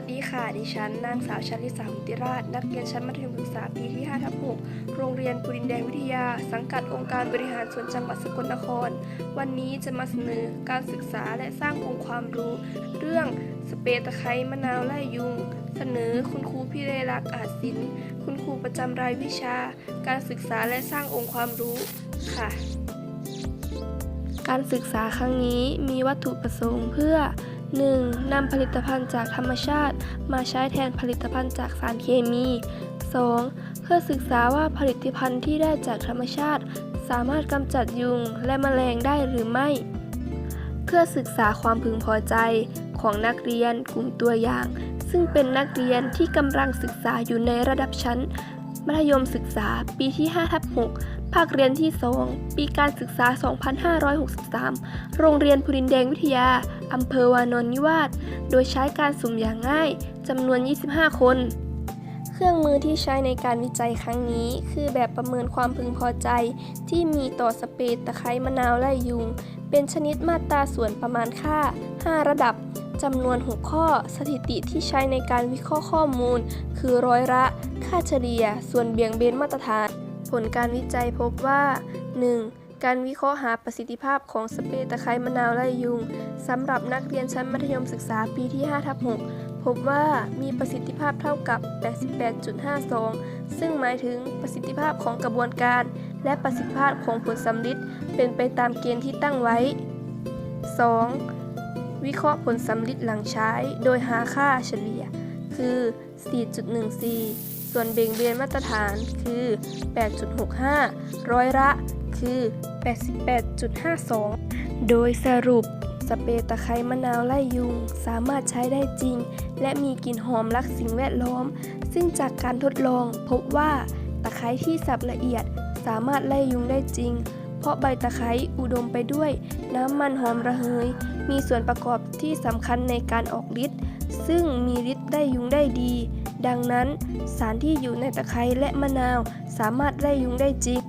วัสดีค่ะ ดิฉัน นางสาวชลิสามุติราช นักเรียนชั้นมัธยมศึกษาปีที่5ทับ6โรงเรียนปุรินแดงวิทยา สังกัดองค์การบริหารส่วนจังหวัดสกลนคร วันนี้จะมาเสนอการศึกษาและสร้างองค์ความรู้ เรื่องสเปรตะไคร้มะนาวไล่ยุง เสนอคุณครูพิเรลักษ์อาจศิลป์คุณครูประจำรายวิชา การศึกษาและสร้างองค์ความรู้ค่ะการศึกษาครั้งนี้มีวัตถุประสงค์เพื่อ 1. นำผลิตภัณฑ์จากธรรมชาติ มาใช้แทนผลิตภัณฑ์จากสารเคมี 2. เพื่อศึกษาว่าผลิตภัณฑ์ที่ได้จากธรรมชาติ สามารถกำจัดยุงและแมลงได้หรือไม่ เพื่อศึกษาความพึงพอใจของนักเรียนกลุ่มตัวอย่าง ซึ่งเป็นนักเรียนที่กำลังศึกษาอยู่ในระดับชั้น มัธยมศึกษาปีที่5ทับ6ภาคเรียนที่ 2 ปีการศึกษา 2563 โรงเรียนพุรินแดงวิทยา อำเภอวานอนนิวาส โดยใช้การสุ่มอย่างง่ายจำนวน 25 คน เครื่องมือที่ใช้ในการวิจัยครั้งนี้ คือแบบประเมินความพึงพอใจ ที่มีต่อสเปรตะไคร้มะนาวไล่ยุง เป็นชนิดมาตราส่วนประมาณค่า 5 ระดับจำนวน 6 ข้อ สถิติที่ใช้ในการวิเคราะห์ข้อมูล คือร้อยละ ค่าเฉลี่ยส่วนเบี่ยงเบนมาตรฐาน ผลการวิจัยพบว่า 1. การวิเคราะห์หาประสิทธิภาพของสเปรย์ตะไคร้มะนาวไล่ยุงสำหรับนักเรียนชั้นมัธยมศึกษาปีที่5ทับ6พบว่ามีประสิทธิภาพเท่ากับ 88.52 ซึ่งหมายถึงประสิทธิภาพของกระบวนการ และประสิทธิภาพของผลสำลิดเป็นไปตามเกณฑ์ที่ตั้งไว้ 2. วิเคราะห์ผลสำลิดหลังใช้ โดยหาค่าเฉลี่ย คือ 4.14 ส่วนเบ่งเบนมาตรฐานคือ 8.65 ร้อยละคือ 88.52 โดยสรุปสเปรย์ตะไคร้มะนาวไล่ยุง สามารถใช้ได้จริง และมีกลิ่นหอมรักสิ่งแวดล้อม ซึ่งจากการทดลองพบว่าตะไคร้ที่สับละเอียดสามารถไล่ยุงได้จริง เพราะใบตะไคร้อุดมไปด้วยน้ำมันหอมระเหย มีส่วนประกอบที่สำคัญในการออกฤทธิ์ซึ่งมีฤทธิ์ได้ยุงได้ดี ดังนั้น สารที่อยู่ในตะไคร้และมะนาวสามารถไล่ยุงได้จริง